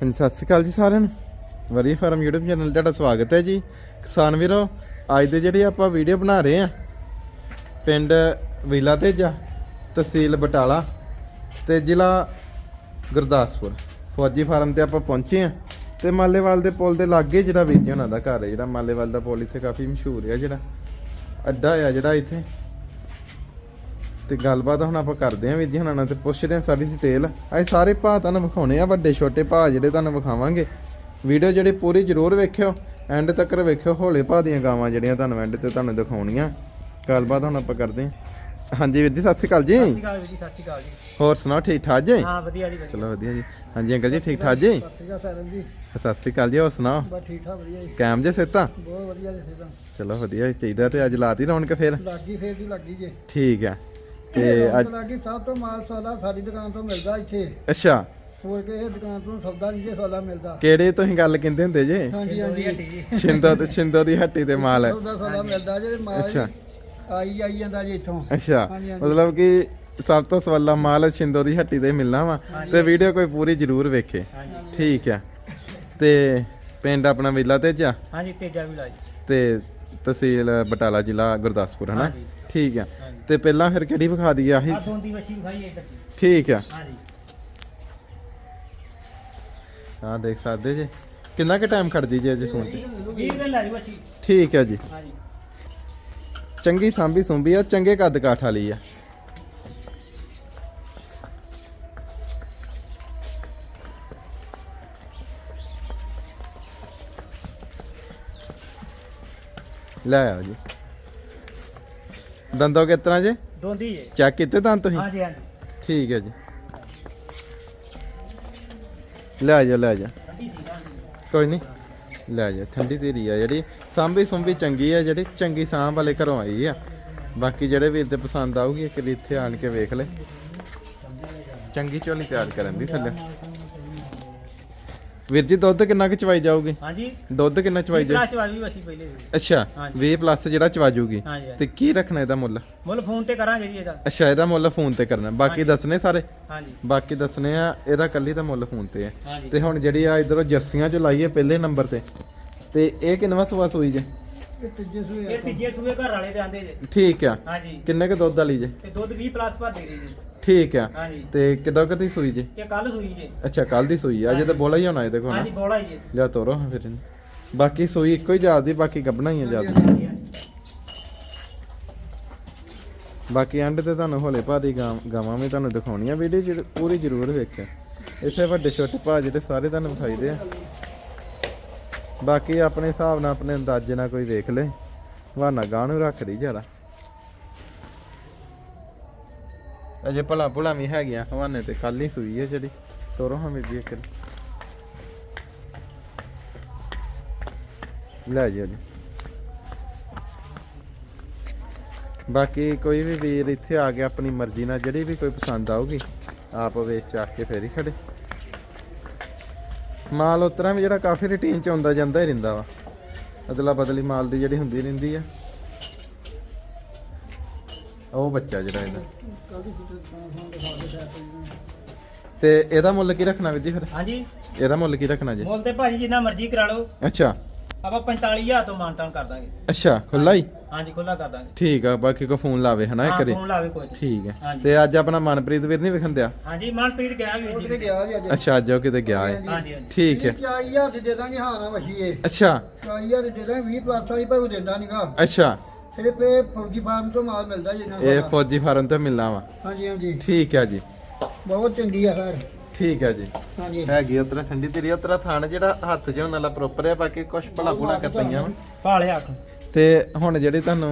ਹਾਂਜੀ, ਸਤਿ ਸ਼੍ਰੀ ਅਕਾਲ ਜੀ ਸਾਰਿਆਂ ਨੂੰ। ਵਧੀਆ ਫਾਰਮ YouTube ਚੈਨਲ ਤੁਹਾਡਾ ਸਵਾਗਤ ਹੈ ਜੀ। ਕਿਸਾਨ ਵੀਰੋ, ਅੱਜ ਦੇ ਜਿਹੜੇ ਆਪਾਂ ਵੀਡੀਓ ਬਣਾ ਰਹੇ ਆ ਪਿੰਡ ਵੀਲਾ ਤੇਜਾ, ਤਹਿਸੀਲ ਬਟਾਲਾ ਤੇ ਜ਼ਿਲ੍ਹਾ ਗੁਰਦਾਸਪੁਰ। ਫੌਜੀ ਫਾਰਮ ਤੇ ਆਪਾਂ ਪਹੁੰਚੇ ਆ ਤੇ ਮਾਲੇਵਾਲ ਦੇ ਪੁਲ ਦੇ ਲਾਗੇ ਜਿਹੜਾ ਵੀਰ ਜੀ ਉਹਨਾਂ ਦਾ ਘਰ ਹੈ, ਜਿਹੜਾ ਮਾਲੇਵਾਲ ਦਾ ਪੁਲ ਇੱਥੇ ਕਾਫੀ ਮਸ਼ਹੂਰ ਹੈ ਜਿਹੜਾ। ਅੱਡਾ ਆ ਜਿਹੜਾ ਇੱਥੇ। ਤੇ ਗੱਲਬਾਤ ਹੁਣ ਆਪਾਂ ਕਰਦੇ ਆਂ ਵੀਰ ਜੀ ਹੁਣਾਂ ਨਾਲ ਤੇ ਪੁੱਛਦੇ ਆਂ ਸਾਰੀ ਡਿਟੇਲ ਅਸੀਂ ਸਾਰੇ ਭਾਅ ਤੁਹਾਨੂੰ ਵਿਖਾਉਣੇ ਆ ਵੱਡੇ ਛੋਟੇ ਭਾਅ ਜਿਹੜੇ ਤੁਹਾਨੂੰ ਵਿਖਾਵਾਂਗੇ। ਵੀਡੀਓ ਜਿਹੜੀ ਪੂਰੀ ਜ਼ਰੂਰ ਵੇਖਿਓ ਐਂਡ ਤੱਕ ਵੇਖਿਓ ਹੌਲੇ ਭਾਅ ਦੀਆਂ ਗਾਵਾਂ ਜਿਹੜੀਆਂ ਤੁਹਾਨੂੰ ਐਂਡ ਤੇ ਤੁਹਾਨੂੰ ਦਿਖਾਉਣੀਆਂ। ਗੱਲਬਾਤ ਹੁਣ ਆਪਾਂ ਕਰਦੇ ਆਂ ਹਾਂਜੀ ਵੀਰ ਜੀ ਸਤਿ ਸ਼੍ਰੀ ਅਕਾਲ ਜੀ। ਸਤਿ ਸ਼੍ਰੀ ਅਕਾਲ ਜੀ ਸਤਿ ਸ਼੍ਰੀ ਅਕਾਲ ਜੀ। ਹੋਰ ਸੁਣਾਓ ਠੀਕ ਠਾਕ ਜੀ? ਹਾਂ ਵਧੀਆ ਜੀ ਚਲੋ ਵਧੀਆ ਜੀ। ਹਾਂਜੀ ਅੰਕਲ ਜੀ ਠੀਕ ਠਾਕ ਜੀ? ਸਤਿ ਸ਼੍ਰੀ ਅਕਾਲ ਸਰਨ ਜੀ। ਸਤਿ ਸ਼੍ਰੀ ਅਕਾਲ ਜੀ ਹੋਰ ਸੁਣਾਓ? ਬਸ ਠੀਕ ਠਾਕ ਵਧੀਆ ਜੀ। ਕੈਮ ਜੇ ਸਿੱਤਾ ਬਹੁਤ ਵਧੀਆ ਜੀ ਸਿਹਤਾਂ। ਚਲੋ ਵਧੀਆ ਚਾਹੀਦਾ ਤੇ ਅੱਜ ਲਾਤੀ ਰੌਣਕ ਫੇਰ? ਲੱਗੀ ਫੇਰ ਦੀ ਲੱਗੀ ਜੇ। ਠੀਕ ਹੈ। ਤੇ ਅੱਜ ਲੱਗੀ ਸਭ ਤੋਂ ਮਾਲ ਸਵਾਲਾ ਸਾਡੀ ਦੁਕਾਨ ਤੋਂ ਮਿਲਦਾ ਇੱਥੇ। ਅੱਛਾ। ਹੋਰ ਕਿਸੇ ਦੁਕਾਨ ਤੋਂ ਸੌਦਾ ਨਹੀਂ ਜੇ ਸਵਾਲਾ ਮਿਲਦਾ। ਕਿਹੜੇ ਤੁਸੀਂ ਗੱਲ ਕਹਿੰਦੇ ਹੁੰਦੇ ਜੇ? ਹਾਂਜੀ ਹਾਂਜੀ। ਸ਼ਿੰਦੋ ਤੇ ਸ਼ਿੰਦੋ ਦੀ ਹੱਟੀ ਤੇ ਮਾਲ ਹੈ। ਸੌਦਾ ਸਵਾਲਾ ਮਿਲਦਾ ਜਿਹੜੇ ਮਾਲ ਅੱਛਾ। ਆਈ ਆਈ ਜਾਂਦਾ ਜੀ ਇੱਥੋਂ। ਅੱਛਾ। ਹਾਂਜੀ, ਹਾਂਜੀ। ਮਤਲਬ ਕਿ ਸਭ ਤੋਂ ਸਵਾਲਾ ਮਾਲ ਸ਼ਿੰਦੋ ਦੀ ਹੱਟੀ ਤੇ ਮਿਲਣਾ ਵਾ। ਤੇ ਵੀਡੀਓ ਕੋਈ ਪੂਰੀ ਜ਼ਰੂਰ ਵੇਖੇ। ਠੀਕ ਹੈ ਤੇ ਪਿੰਡ ਆਪਣਾ ਵਿਲਾ ਤੇ ਜਾ ਹਾਂਜੀ ਤੇਜਾ ਵੀ ਲਾਜ ਤੇ ਤਹਿਸੀਲ ਬਟਾਲਾ ਜ਼ਿਲ੍ਹਾ ਗੁਰਦਾਸਪੁਰ ਹਨਾ? ਹਾਂਜੀ। ਠੀਕ ਹੈ ਹਾਂਜੀ। ਤੇ ਪਹਿਲਾਂ ਫਿਰ ਕਿਹੜੀ ਵਿਖਾ ਆਹੀ? ਆ ਵਛੀ ਵਿਖਾਈ ਇੱਧਰ। ਠੀਕ ਹਾਂਜੀ। ਹਾਂ ਦੇਖ ਸਕਦੇ ਜੀ। ਕਿੰਨਾ ਕੁ ਟਾਈਮ ਖੜਦੀ ਜੀ ਅਜੇ ਸੂਣ ਚ? 20 ਦਿਨ ਲੈ ਜੀ ਵਛੀ। ਠੀਕ ਹੈ ਜੀ। ਹਾਂਜੀ। ਚੰਗੀ ਸਾਂਭੀ ਸੁੰਭੀ ਆ ਚੰਗੇ ਕੱਦ ਕਾਠ ਵਾਲੀ ਆ। ਲੈ ਆਓ ਜੀ। ਦੰਦੋਂ ਕਿਸ ਤਰ੍ਹਾਂ ਜੇ? ਦੋਂਦੀ ਜੇ। ਚੈੱਕ ਕੀਤੇ ਦੰਦ ਤੁਸੀਂ? ਹਾਂਜੀ ਹਾਂਜੀ। ਠੀਕ ਹੈ ਜੀ। ਲੈ ਜਾ ਲੈ ਜਾ। ਕੋਈ ਨਹੀਂ। ਲੈ ਜਾ ਠੰਡੀ ਤੇਰੀ ਆ ਜਿਹੜੀ। ਸਾਂਭੀ ਸੁੰਭੀ ਚੰਗੀ ਆ ਜਿਹੜੀ ਚੰਗੀ ਸਾਂਭ ਵਾਲੇ ਘਰੋਂ ਆਈ ਆ। ਬਾਕੀ ਜਿਹੜੇ ਵੀਰ ਤੇ ਪਸੰਦ ਆਊਗੀ ਇੱਕ ਵਾਰੀ ਇੱਥੇ ਆਣ ਕੇ ਵੇਖ ਲੈ। ਚੰਗੀ ਝੋਲੀ ਤਿਆਰ ਕਰਨ ਦੀ ਥੱਲੇ। ਵੀਰ ਜੀ ਦੁੱਧ ਕਿੰਨਾ ਕੁ ਚਵਾਈ ਜਾਊਗੀ? ਹਾਂਜੀ। ਦੁੱਧ ਕਿੰਨਾ ਚਵਾਈ ਜਾ ਕਲਾਸ ਵਾਲੀ ਵਛੀ ਪਹਿਲੇ ਵੀ। ਅੱਛਾ ਹਾਂਜੀ। 20 ਪਲੱਸ ਜਿਹੜਾ ਚਵਾ ਜੂਗੀ। ਹਾਂਜੀ ਤੇ ਕੀ ਰੱਖਣਾ ਇਹਦਾ ਮੁੱਲ? ਮੁੱਲ ਫੋਨ ਤੇ ਕਰਾਂਗੇ ਜੀ ਇਹਦਾ। ਅੱਛਾ ਇਹਦਾ ਮੁੱਲ ਫੋਨ ਤੇ ਕਰਨਾ। ਬਾਕੀ। ਦੱਸਣੇ ਸਾਰੇ? ਹਾਂਜੀ। ਬਾਕੀ ਦੱਸਣੇ ਆ ਇਹਦਾ ਕੱਲੀ ਤਾਂ ਮੁੱਲ ਫੋਨ ਤੇ ਹੈ ਹਾਂਜੀ। ਤੇ ਹੁਣ ਜਿਹੜੀ ਆ ਇਧਰੋਂ ਜਰਸੀਆਂ ਚ ਲਾਈਏ ਪਹਿਲੇ ਨੰਬਰ ਤੇ। ਤੇ ਇਹ ਕਿੰਨਵਾ ਸਵਾ ਸੂਈ ਜੇ? ਇਹ ਤੀਜੇ ਸੂਏ ਇਹ ਤੀਜੇ ਸੂਏ ਘਰ ਵਾਲੇ ਦੇ ਆਂਦੇ ਜੇ। ਠੀਕ ਆ। ਹਾਂਜੀ। ਕਿੰਨੇ ਕ ਦੁੱਧ ਵਾਲੀ ਜੇ? ਤੇ ਦੁੱਧ 20 ਪਲੱਸ ਭਰ ਦੇ ਰਹੀ ਜੀ। ਠੀਕ ਆ। ਹਾਂਜੀ। ਤੇ ਕਿਦੋਂ ਕਦੀ ਸੂਈ ਜੇ? ਇਹ ਕੱਲ ਸੂਈ ਜੇ। ਅੱਛਾ ਕੱਲ ਦੀ ਸੂਈ ਆ। ਅਜੇ ਤਾਂ ਬੋਲਾ ਹੀ ਹੋਣਾ ਇਹਦੇ ਕੋਲ ਹਾਂਜੀ ਨਾ ਬੋਲਾ ਹੀ ਜੇ। ਲਿਆ ਤੋਰੋ ਹਾਂ ਫਿਰ ਇਹਨੂੰ। ਬਾਕੀ ਸੂਈ ਇੱਕੋ ਹੀ ਜਾਦੀ ਬਾਕੀ ਗੱਬਣਾ ਹੀ ਆ ਹਾਂਜੀ, ਹਾਂਜੀ। ਬਾਕੀ ਐਂਡ ਤੇ ਤੁਹਾਨੂੰ ਹੌਲੇ ਭਾ ਦੀ ਗਾਂ- ਗਾਵਾਂ ਵੀ ਤੁਹਾਨੂੰ ਦਿਖਾਉਣੀਆਂ। ਵੀਡੀਓ ਜਿਹੜੀ ਪੂਰੀ ਜ਼ਰੂਰ ਵੇਖਿਓ। ਇੱਥੇ ਵੱਡੇ ਛੋਟੇ ਭਾ ਜਿਹੜੇ ਸਾਰੇ ਤੁਹਾਨੂੰ ਵਿਖਾਈਦੇ ਆ। ਬਾਕੀ ਆਪਣੇ ਹਿਸਾਬ ਨਾਲ ਆਪਣੇ ਅੰਦਾਜ਼ੇ ਨਾਲ ਕੋਈ ਵੇਖ ਲੇ। ਵਾਨਾ ਗਾਂ ਰੱਖ ਦੀ ਜ਼ਿਆਦਾ ਅਜੇ ਭਲਾ ਭੁਲਾ ਵੀ ਹੈਗੀਆਂ ਹਵਾਨੇ ਤੇ ਕੱਲ ਸੂਈ ਹੈ ਜਿਹੜੀ। ਤੋਰੋ ਹਾਂ ਵੀ ਇੱਕ ਲੈ ਜੀ ਜੀ। ਬਾਕੀ ਕੋਈ ਵੀ ਵੀਰ ਇੱਥੇ ਆ ਕੇ ਆਪਣੀ ਮਰਜ਼ੀ ਨਾਲ ਜਿਹੜੀ ਵੀ ਕੋਈ ਪਸੰਦ ਆਊਗੀ, ਆਪ ਵੇਚ ਚਾਹ ਕੇ ਫੇਰ ਹੀ ਖੜੇ। ਮਾਲ ਉਤਰਾ ਵੀ ਜਿਹੜਾ ਕਾਫੀ ਰੂਟੀਨ ਚ ਆਉਂਦਾ ਜਾਂਦਾ ਹੀ ਰਹਿੰਦਾ ਵਾ। ਅਦਲਾ ਬਦਲੀ ਮਾਲ ਦੀ ਜਿਹੜੀ ਹੁੰਦੀ ਰਹਿੰਦੀ ਆ। ਉਹ ਬੱਚਾ ਜਿਹੜਾ ਇਹਦਾ। ਤੇ ਇਹਦਾ ਮੁੱਲ ਕੀ ਰੱਖਣਾ ਵੀਰ ਜੀ ਫਿਰ? ਹਾਂਜੀ। ਇਹਦਾ ਮੁੱਲ ਕੀ ਰੱਖਣਾ ਜੀ? ਮੁੱਲ ਤੇ ਭਾਜੀ ਜਿੰਨਾ ਮਰਜ਼ੀ ਕਰਾ ਲਓ। ਅੱਛਾ। ਆਪਾਂ 45000 ਤੋਂ ਮਾਨਤਾਨ ਕਰ ਦਾਂਗੇ। ਅੱਛਾ ਖੁੱਲਾ ਹੀ? ਹਾਂਜੀ ਖੁੱਲਾ ਕਰ ਦਾਂਗੇ। ਠੀਕ ਆ ਬਾਕੀ ਕੋ ਫੋਨ ਲਾਵੇ ਹਨਾ ਹਾਂ ਇੱਕ ਵਾਰੀ? ਫੋਨ ਲਾਵੇ ਕੋਈ। ਠੀਕ ਹੈ ਹਾਂਜੀ। ਤੇ ਅੱਜ ਆਪਣਾ ਮਨਪ੍ਰੀਤ ਵੀਰ ਨਹੀਂ ਵਿਖੰਦਿਆ? ਹਾਂਜੀ ਮਨਪ੍ਰੀਤ ਗਿਆ ਵੀ ਜੀ ਗਿਆ ਜੀ ਅੱਜ। ਅੱਛਾ ਅੱਜ ਉਹ ਕਿਤੇ ਗਿਆ ਹੈ। ਹਾਂਜੀ ਹਾਂਜੀ ਠੀਕ ਹੈ। 40000 ਦੀ ਦੇ ਦਾਂਗੇ ਹਾਂ ਨਾ ਵਸ਼ੀਏ ਅੱਛਾ। 40000 ਦੀ ਦੇ ਦਾਂਗੇ 20 ਪਲੱਸ ਵਾਲੀ ਭਾਵੇਂ ਦਿੰਦਾ ਨਹੀਂਗਾ ਅੱਛਾ। ਸਿਰਫ ਇਹ ਫੌਜੀ ਫਾਰਮ ਤੋਂ ਮਾਲ ਮਿਲਦਾ ਜੀ ਇਹਨਾਂ ਇਹ ਕੋਲ। ਫੌਜੀ ਫਾਰਮ ਤੇ ਮਿਲਣਾ ਵਾ। ਹਾਂਜੀ ਹਾਂਜੀ। ਠੀਕ ਹੈ ਜੀ। ਬਹੁਤ ਚੰਗੀ ਆ ਸਰ। ਠੀਕ ਹੈ ਜੀ। ਹਾਂਜੀ। ਹੈਗੀ ਉਤਰਾ ਠੰਡੀ ਤੇਰੀ ਉਤਰਾ ਥਾਣ ਜਿਹੜਾ ਹੱਥ ਜਿਹਾ ਨਾਲ ਪ੍ਰੋਪਰ ਹੈ ਬਾਕੀ ਕੁਛ ਭਲਾ ਭੁਲਾ ਕਤਈਆਂ ਵਾ। ਭਾਲਿਆ ਅੱਖ ਤੇ ਹੁਣ ਜਿਹੜੀ ਤੁਹਾਨੂੰ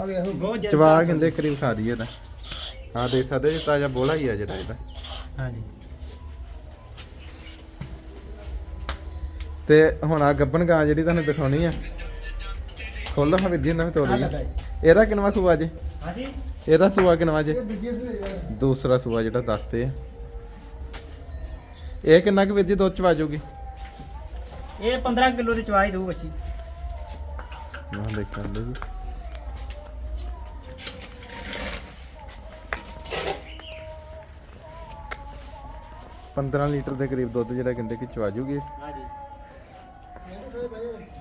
ਆ ਵੇਖੋ। ਬਹੁਤ ਜ਼ਿਆਦਾ- ਚਵਾ ਕਹਿੰਦੇ ਕਰੀਬ ਖਾ ਦਈਏ ਤਾਂ ਹਾਂ ਦੇਖ ਸਕਦੇ ਜੀ ਤਾਜ਼ਾ ਬੋਲਾ ਹੀ ਆ ਜਿਹੜਾ ਇਹਦਾ। ਹਾਂਜੀ। ਤੇ ਹੁਣ ਆ ਗੱਬਣ ਗਾਂ ਜਿਹੜੀ ਤੁਹਾਨੂੰ ਦਿਖਾਉਣੀ ਆ। ਖੋਲੋ ਹਾਂ ਵੀਰ ਜੀ ਇਹਨਾਂ ਤੋੜੀ ਆ ਇਹਦਾ ਕਿੰਨਵਾ ਸੂਆ ਜੇ? ਹਾਂਜੀ। ਇਹਦਾ ਸੂਆ ਕਿੰਨਵਾ ਜੇ? ਦੂਸਰਾ ਸੂਆ ਜਿਹੜਾ ਦੱਸਦੇ ਆ। ਇਹ ਕਿੰਨਾ ਕੁ ਵੀਰ ਜੀ ਦੁੱਧ ਚ ਵਾਜੂਗੀ ਇਹ 15 ਕਿਲੋ ਦੀ ਚਵਾਈ ਦਊ ਬੱਚੀ। ਮੈਂ ਦੇਖਾਂ ਜੀ। 15 ਲੀਟਰ ਦੇ ਕਰੀਬ ਦੁੱਧ ਜਿਹੜਾ ਕਹਿੰਦੇ ਕਿ ਚਵਾ ਜੂਗੀ ਹਾਂਜੀ।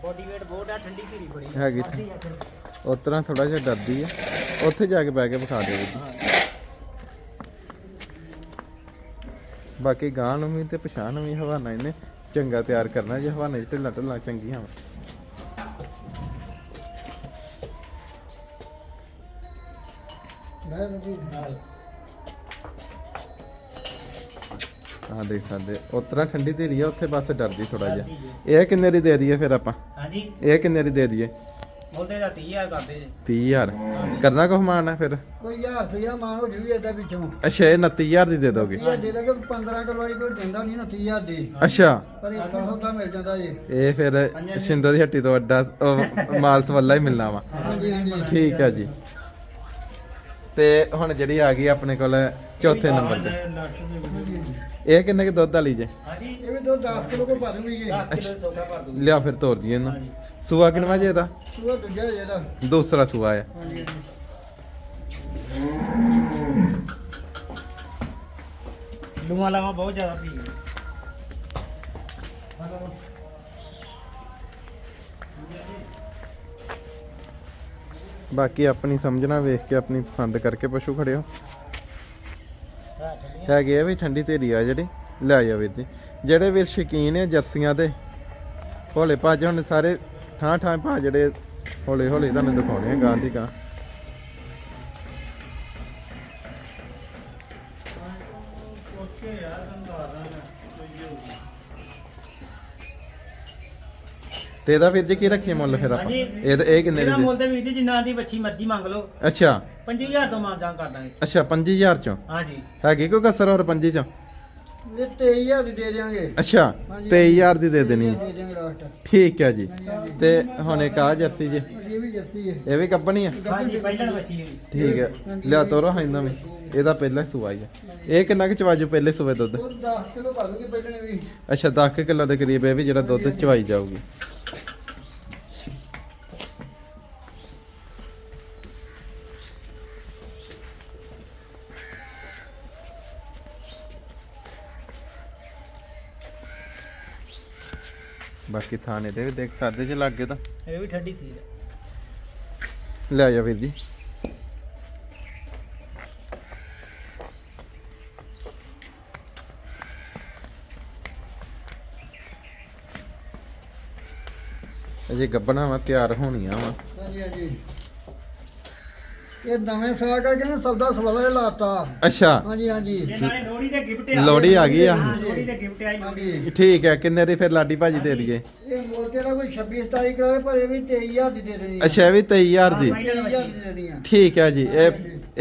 ਬੋਡੀ weight ਬਹੁਤ ਆ ਠੰਡੀ ਧੀਰੀ ਬੜੀ। ਹੈਗੀ। ਉਸ ਤਰ੍ਹਾਂ ਥੋੜਾ ਜਿਹਾ ਡਰਦੀ ਆ। ਉੱਥੇ ਜਾ ਕੇ ਬਹਿ ਕੇ ਵਿਖਾ ਦਿਓ ਜੀ। ਬਾਕੀ ਗਾਂ ਨੂੰ ਵੀ ਤੇ ਪਛਾਣ ਨੂੰ ਵੀ ਹਵਾਨਾ ਇਹਨੇ। ਚੰਗਾ ਤਿਆਰ ਕਰਨਾ ਜੇ ਹਵਾਨੇ ਚ ਢਿੱਲਾ ਢਿੱਲਾ ਚੰਗੀਆਂ ਵਾ। ਮੈਂ ਵੀ ਆਹ ਦੇਖ ਸਕਦੇ ਉਸ ਤਰ੍ਹਾਂ ਠੰਡੀ ਧੀਰੀ ਆ ਉੱਥੇ ਬਸ ਡਰਦੀ ਥੋੜਾ ਜਿਹਾ। ਇਹ ਕਿੰਨੇ ਦੀ ਦੇ ਦਈਏ ਫਿਰ ਆਪਾਂ? ਹਾਂਜੀ। ਇਹ ਕਿੰਨੇ ਦੀ ਦੇ ਦਈਏ? ਬੋਲਦੇ ਦਾ 30000 ਕਰਦੇ ਜੇ। 30000 ਕਰਨਾ ਕੁਛ ਮਾਨ ਹੈ ਫਿਰ? ਕੋਈ ਹਜ਼ਾਰ ਰੁਪਇਆ ਮਾਨ ਹੋ ਜੂਗੀ ਏਦਾਂ ਵਿੱਚੋਂ। ਅੱਛਾ ਇਹ 29000 ਦੀ ਦੇ ਦੋਗੇ। ਇਹ ਦੇ ਦਾਂਗੇ 15 ਕਿਲੋ ਕੋਈ ਦਿੰਦਾ ਨਹੀਂ ਨਾ 30000 ਦੀ। ਅੱਛਾ। ਪਰ ਇਹ ਸੌ ਦਾ ਮਿਲ ਜਾਂਦਾ ਜੀ। ਇਹ ਫਿਰ ਸ਼ਿੰਦੋ ਦੀ ਹੱਟੀ ਤੋਂ ਅੱਡਾ ਉਹ ਮਾਲਸ ਵੱਲਾ ਹੀ ਮਿਲਣਾ ਵਾ। ਹਾਂਜੀ ਹਾਂਜੀ। ਠੀਕ ਹੈ ਜੀ। ਤੇ ਹੁਣ ਜਿਹੜੀ ਆ ਗਈ ਆਪਣੇ ਕੋਲ ਚੌਥੇ ਨੰਬਰ ਤੇ। ਇਹ ਕਿੰਨੇ ਕਿ ਦੁੱਧ ਵਾਲੀ ਜੇ? ਹਾਂਜੀ ਇਹ ਵੀ ਦੋ 10 ਕਿਲੋ ਕੋ ਭਰੂਗੀ ਜੀ। 10 ਕਿਲੋ ਸੌਦਾ ਭਰ ਦੂੰ ਲਿਆ ਫਿਰ ਤੋਰ ਦਈਏ ਇਹਨੂੰ। ਸੂਆ ਕਿੰਨਵਾ ਜੇ ਇਹਦਾ ਉਹ ਦੂਜਾ ਜਿਹੜਾ ਦੂਸਰਾ ਸੂਆ ਆ। ਹਾਂਜੀ ਹਾਂਜੀ। ਲੂਆਂ ਲਾਵਾਂ ਬਹੁਤ ਜ਼ਿਆਦਾ ਪੀ ਬਾਕੀ ਆਪਣੀ ਸਮਝਣਾ ਵੇਖ ਕੇ ਆਪਣੀ ਪਸੰਦ ਕਰਕੇ ਪਸ਼ੂ ਖੜਿਓ। ਹੈਗੇ ਆ ਵੀ ਠੰਡੀ ਧੀਰੀ ਆ ਜਿਹੜੀ। ਲੈ ਜਾ ਵੀਰ ਜੀ। ਜਿਹੜੇ ਵੀਰ ਸ਼ੌਕੀਨ ਆ ਜਰਸੀਆਂ ਦੇ। ਹੌਲੇ ਭੱਜ ਹੁਣ ਸਾਰੇ ਠਾਂ ਠਾਂ ਭਾ ਜਿਹੜੇ ਹੌਲੇ ਹੌਲੇ ਤੁਹਾਨੂੰ ਦਿਖਾਉਣੇ ਆ ਗਾਂ ਦੀ ਗਾਂ ਤੇ ਇਹਦਾ ਵੀਰ ਜੀ ਕੀ ਰੱਖੀਏ ਮੁੱਲ ਫਿਰ ਆਪਾਂ? ਹਾਂਜੀ। ਇਹ ਇਹ ਕਿੰਨੇ ਇਹਦਾ ਦੀ ਮੁੱਲ ਤੇ ਵੀਰ ਜੀ ਜਿੰਨਾ ਦੀ ਬੱਚੀ ਮਰਜ਼ੀ ਮੰਗ ਲਓ? ਅੱਛਾ। 25000 ਤੋਂ ਮਾਨ ਜਾਨ ਕਰ ਦਾਂਗੇ। ਅੱਛਾ 25000 ਚੋਂ? ਹਾਂਜੀ। ਹੈਗੀ ਕੋਈ ਕਸਰ ਹੋਰ 25 ਚੋਂ? ਇਹ 23000 ਦੀ ਅੱਛਾ ਹਾਂਜੀ। 23000 ਦੀ ਦੇ ਦੇਣੀ ਹੈ। ਦੇ ਦਿਆਂਗੇ ਲਾਸਟ ਠੀਕ ਹੈ ਜੀ। ਤੇ ਹੁਣ ਇੱਕ ਆ ਜਰਸੀ ਜੀ। ਇਹ ਵੀ ਜੱਸੀ ਹੈ। ਇਹ ਵੀ ਕੱਪਣੀ ਆ ਹਾਂਜੀ ਪਹਿਲਣ ਬੱਚੀ ਹੈ ਠੀਕ ਹੈ। ਲਿਆ ਤੋਰੋ ਹਾਂ ਇਹਨਾਂ ਵੀ ਇਹਦਾ ਪਹਿਲਾ ਹੀ ਸੂਆ ਹੀ ਆ ਇਹ ਕਿੰਨਾ ਕੁ ਚਵਾਜੂ ਪਹਿਲੇ ਸੂਏ ਦੁੱਧ? ਉਹ 10 ਕਿਲੋ ਭਰੂਗੀ ਪਹਿਲਾਂ ਵੀ। ਅੱਛਾ 10 ਕਿਲੋ ਦੇ ਕਰੀਬ ਇਹ ਵੀ ਜਿਹੜਾ ਦੁੱਧ ਚਵਾਈ ਜਾਊਗੀ। ਬਾਕੀ ਥਾਣੇ ਦੇ ਵੀ ਦੇਖ ਸਕਦੇ ਜੇ ਲੱਗੇ ਤਾਂ। ਇਹ ਵੀ ਠੰਡੀ ਸੀ। ਲੈ ਜਾ ਵੀਰ ਜੀ। ਅਜੇ ਗੱਬਣਾ ਵਾ ਤਿਆਰ ਹੋਣੀਆਂ ਵਾ। ਹਾਂਜੀ ਹਾਂਜੀ। ਇਹ ਨਵੇਂ ਸਾਲ ਕਰਕੇ ਨਾ ਸੌਦਾ ਸਵਾਲਾ ਲਾਤਾ। ਅੱਛਾ। ਹਾਂਜੀ ਹਾਂਜੀ। ਇਹ ਨਾਲੇ ਲੋਹੜੀ ਦੇ ਗਿਫਟ ਆ। ਲੋਹੜੀ ਆ ਗਈ ਆ। ਹਾਂ, ਲੋਹੜੀ ਦੇ ਗਿਫਟ ਆਈ ਲੋਹੜੀ ਹਾਂਜੀ। ਠੀਕ ਹੈ ਕਿੰਨੇ ਦੀ ਫਿਰ ਲਾਡੀ ਭਾਜੀ ਦੇ ਦਈਏ? ਇਹ ਮੋਤੇ ਦਾ ਕੋਈ 26 27 ਕਰਾਵੇ ਪਰ ਇਹ ਵੀ 23000 ਦੀ ਦੇ ਦੇਣੀ ਆ। ਅੱਛਾ ਇਹ ਵੀ 23000 ਦੀ। 23000 ਦੀ ਦੇ ਦੇਣੀ ਆ। ਠੀਕ ਹੈ ਜੀ। ਇਹ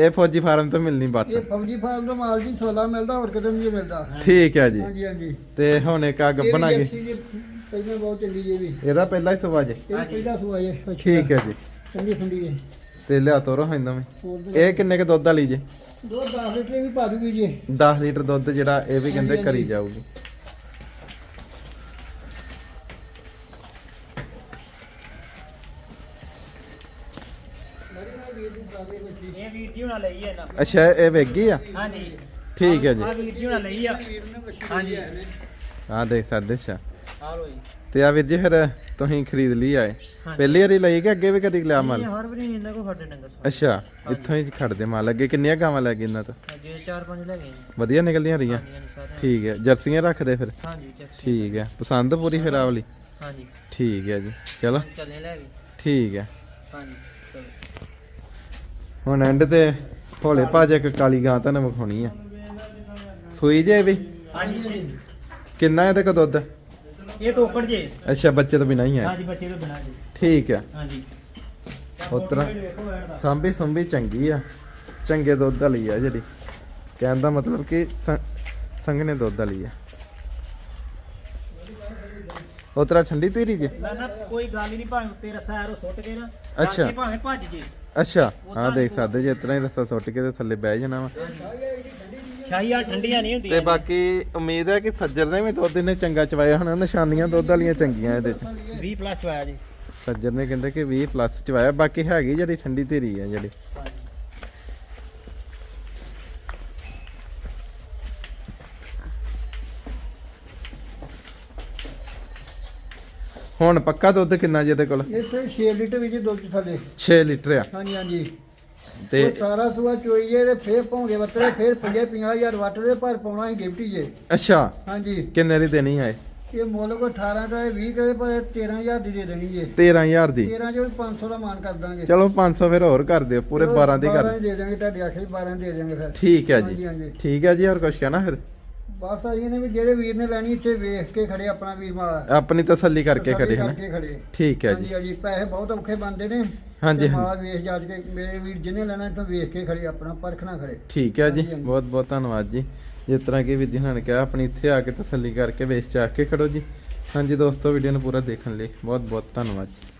ਇਹ ਫੌਜੀ ਫਾਰਮ ਤੋਂ ਮਿਲਣੀ ਬਸ। ਇਹ ਫੌਜੀ ਫਾਰਮ ਤੋਂ ਮਾਲ ਜੀ ਸੋਲਾ ਮਿਲਦਾ ਹੋਰ ਕਿਤੇ ਨਹੀਂ ਮਿਲਦਾ। ਠੀਕ ਹੈ ਜੀ। ਹਾਂਜੀ ਹਾਂਜੀ। ਤੇ ਹੁਣ ਇੱਕ ਆ ਇਹ ਵੀ ਗੱਬਣਾ ਗਈ। ਜਰਸੀ ਜੀ ਪਹਿਲਾਂ ਬਹੁਤ ਚੰਗੀ ਜੀ ਇਹ ਵੀ। ਇਹਦਾ ਪਹਿਲਾ ਹੀ ਸਵਾ ਜੇ ਇਹ ਪਹਿਲਾ ਸੁਆ ਜੇ ਠੀਕ ਹੈ ਜੀ। ਚੰਗੀ ਠੰਡੀ ਹੈ। ਤੇ ਲਿਆ ਤੋਰੋ ਹਾਂ ਨਵੇਂ ਇਹ ਕਿੰਨੇ ਕ ਦੁੱਧ ਵਾਲੀ ਜੇ? ਦੋ 10 ਲੀਟਰ ਵੀ ਪਾ ਦੂਗੀ ਜੀ। 10 ਲੀਟਰ ਦੁੱਧ ਜਿਹੜਾ ਇਹ ਵੀ ਕਹਿੰਦੇ ਕਰੀ। ਜਾਊਗੀ। ਇਹ ਵੀਰ ਜੀ ਹੁਣਾਂ ਲਈ ਹੈ ਨਾ ਅੱਛਾ ਇਹ ਵੇਗੀ ਆ? ਹਾਂਜੀ। ਠੀਕ ਹੈ ਜੀ। ਆ ਵੀਰ ਜੀ ਹੁਣਾਂ ਲਈ ਆ। ਹਾਂਜੀ। ਹਾਂ ਦੇਖ ਸਕਦੇ ਅੱਛਾ। ਆ ਲੋ ਜੀ। ਤੇ ਆ ਵੀਰ ਜੀ ਫਿਰ ਤੁਸੀਂ ਖਰੀਦ ਲਈ ਆਏ। ਪਹਿਲੀ ਵਾਰੀ ਲਈ ਕਿ ਅੱਗੇ ਵੀ ਕਦੀ ਲਿਆ ਮਾਲ? ਇਹ ਹਰ ਵਾਰੀ ਇਹਨਾਂ ਕੋ ਸਾਡੇ ਡੰਗਰ ਸਾਹਿਬ ਅੱਛਾ ਇੱਥੋਂ ਹੀ ਖੜਦੇ ਮਾਲ। ਅੱਗੇ ਕਿੰਨੀਆਂ ਗਾਵਾਂ ਲੈ ਗਏ ਇਹਨਾਂ ਤੋਂ? ਅੱਗੇ ਚਾਰ ਪੰਜ ਲੈ ਗਏ ਜੀ। ਵਧੀਆ ਨਿਕਲਦੀਆਂ ਰਹੀਆਂ? ਹਾਂਜੀ ਹਾਂਜੀ ਸਾਰੇ ਠੀਕ ਹੈ ਜਰਸੀਆਂ ਰੱਖਦੇ ਫਿਰ? ਹਾਂਜੀ ਜੱਸੀ ਠੀਕ ਹੈ ਪਸੰਦ ਪੂਰੀ ਫਿਰ ਆ ਵਾਲੀ? ਹਾਂਜੀ। ਠੀਕ ਹੈ ਜੀ ਚਲੋ। ਚੱਲੇ ਲੈ ਵੀ। ਠੀਕ ਹੈ। ਹਾਂਜੀ ਚਲੋ। ਹੁਣ ਐਂਡ ਤੇ ਭੋਲੇ ਭਾਜੇ ਇੱਕ ਕਾਲੀ ਗਾਂ ਤੁਹਾਨੂੰ ਵਿਖਾਉਣੀ ਆ। ਸੂਈ ਜੇ ਵੀ? ਹਾਂਜੀ ਕਿੰਨਾ ਇਹਦੇ ਕੋ ਦੁੱਧ? ਇਹ ਤੋਕੜ ਜੇ। ਅੱਛਾ ਬੱਚੇ ਤੋਂ ਬਿਨਾਂ ਹੀ ਹੈ। ਹਾਂਜੀ ਬੱਚੇ ਤੋਂ ਬਿਨਾ ਜੀ। ਠੀਕ ਹੈ। ਹਾਂਜੀ। ਉਤਰਾ ਸਾਂਭੀ ਸੁੰਭੀ ਚੰਗੀ ਆ। ਚੰਗੇ ਦੁੱਧ ਵਾਲੀ ਆ ਜਿਹੜੀ। ਕਹਿਣ ਦਾ ਮਤਲਬ ਕਿ ਸੰ- ਸੰਘਣੇ ਦੁੱਧ ਵਾਲੀ ਆ। ਉਤਰਾ ਠੰਡੀ ਧੀਰੀ ਜੇ? ਨਾ ਨਾ ਕੋਈ ਗੱਲ ਹੀ ਨਹੀਂ ਭਾਵੇਂ ਉੱਤੇ ਰੱਸਾ ਐਰੋ ਸੁੱਟ ਕੇ ਨਾ ਅੱਛਾ। ਭਾਵੇਂ ਭੱਜ ਜੇ। ਅੱਛਾ। ਹਾਂ ਦੇਖ ਸਕਦੇ ਜੇ ਇਤਨਾ ਹੀ ਰਸਾ ਸੁੱਟ ਕੇ ਤੇ ਥੱਲੇ ਬਹਿ ਜਾਣਾ ਵਾ। ਸ਼ਾਹੀਆ ਠੰਡੀਆਂ ਨਹੀਂ ਹੁੰਦੀਆਂ ਤੇ ਬਾਕੀ ਉਮੀਦ ਹੈ ਕਿ ਸੱਜਰ ਨੇ ਵੀ ਦੁੱਧ ਇਹਨੇ ਚੰਗਾ ਚਵਾਇਆ ਹੋਣਾ ਨਿਸ਼ਾਨੀਆਂ ਦੁੱਧ ਵਾਲੀਆਂ ਚੰਗੀਆਂ ਇਹਦੇ ਚ। 20 ਪਲੱਸ ਚਵਾਇਆ ਜੀ। ਸੱਜਰ ਨੇ ਕਹਿੰਦਾ ਕਿ 20 ਪਲੱਸ ਚਵਾਇਆ ਬਾਕੀ ਹੈਗੀ ਜਿਹੜੀ ਠੰਡੀ ਧੀਰੀ ਹੈ ਜਿਹੜੀ। ਹੁਣ ਪੱਕਾ ਦੁੱਧ ਕਿੰਨਾ ਜੀ ਇਹਦੇ ਕੋਲ? ਇੱਥੇ 6 ਲੀਟਰ ਵਿੱਚ ਦੁੱਧ ਥੱਲੇ 6 ਲੀਟਰ ਆ। ਹਾਂਜੀ ਹਾਂਜੀ। ਤੇ ਉਹ ਸਾਰਾ ਸੂਆ ਚੋਈਏ ਤੇ ਫੇਰ ਭੌਂਗੇ ਵੱਤਰੇ ਫੇਰ 50 50000 ਵੱਟ ਦੇ ਪਰ ਪਾਉਣਾ ਹੀ ਗਿਫਟ ਜੇ। ਅੱਛਾ। ਹਾਂਜੀ। ਕਿੰਨੇ ਦੀ ਦੇਣੀ ਆਏ ਇਹ? ਮੁੱਲ ਕੋ 18 ਕਰੇ 20 ਕਰੇ ਪਰ 13000 ਦੀ ਦੇ ਦੇਣੀ ਜੇ। 13000 ਦੀ? 13 ਜੋ 500 ਦਾ ਮਾਨ ਕਰ ਦਾਂਗੇ। ਚਲੋ 500 ਫਿਰ ਹੋਰ ਕਰ ਦਿਓ ਪੂਰੇ 12 ਦੀ ਕਰ 12 ਦੇ ਦਾਂਗੇ ਤੁਹਾਡੇ ਆਖੇ 12 ਦੇ ਦਾਂਗੇ ਫਿਰ। ਠੀਕ ਹੈ ਹਾਂਜੀ ਜੀ। ਹਾਂਜੀ ਠੀਕ ਹੈ ਜੀ ਹੋਰ ਕੁਝ ਕਹਿਣਾ ਫਿਰ? ਬਸ ਆਈ ਨੇ ਵੀ ਜਿਹੜੇ ਵੀਰ ਨੇ ਲੈਣੀ ਇੱਥੇ ਵੇਖ ਕੇ ਖੜੇ ਆਪਣਾ ਵੀਰ ਮਾਲ। ਆਪਣੀ ਤਸੱਲੀ ਕਰਕੇ ਖੜੇ ਹਨ? ਕਰਕੇ ਖੜੇ। ਠੀਕ ਹੈ ਹਾਂਜੀ ਜੀ ਹਾਂਜੀ। ਪੈਸੇ ਬਹੁਤ ਔਖੇ ਬਣਦੇ ਨੇ। ਹਾਂਜੀ, ਹਾਂਜੀ। ਮਾਲ ਵੇਖ ਜਾਜ ਕੇ ਮੇਰੇ ਵੀਰ ਜਿਹਨੇ ਲੈਣਾ ਇੱਥੋਂ ਵੇਖ ਕੇ ਖੜੇ ਆਪਣਾ ਪਰਖਣਾ ਖੜੇ ਠੀਕ ਹੈ ਜੀ ਹਾਂਜੀ, ਹਾਂਜੀ। ਬਹੁਤ ਬਹੁਤ ਧੰਨਵਾਦ ਜੀ ਜਿਸ ਤਰ੍ਹਾਂ ਕਿ ਵਿਧੀ ਨੇ ਕਿਹਾ ਆਪਣੀ ਇੱਥੇ ਆ ਕੇ ਤਸੱਲੀ ਕਰਕੇ ਵੇਚ ਚਾਹ ਕੇ ਖੜੋ ਜੀ ਹਾਂਜੀ ਦੋਸਤੋ ਵੀਡੀਓ ਨੂੰ ਪੂਰਾ ਦੇਖਣ ਲਈ ਬਹੁਤ ਬਹੁਤ ਧੰਨਵਾਦ ਜੀ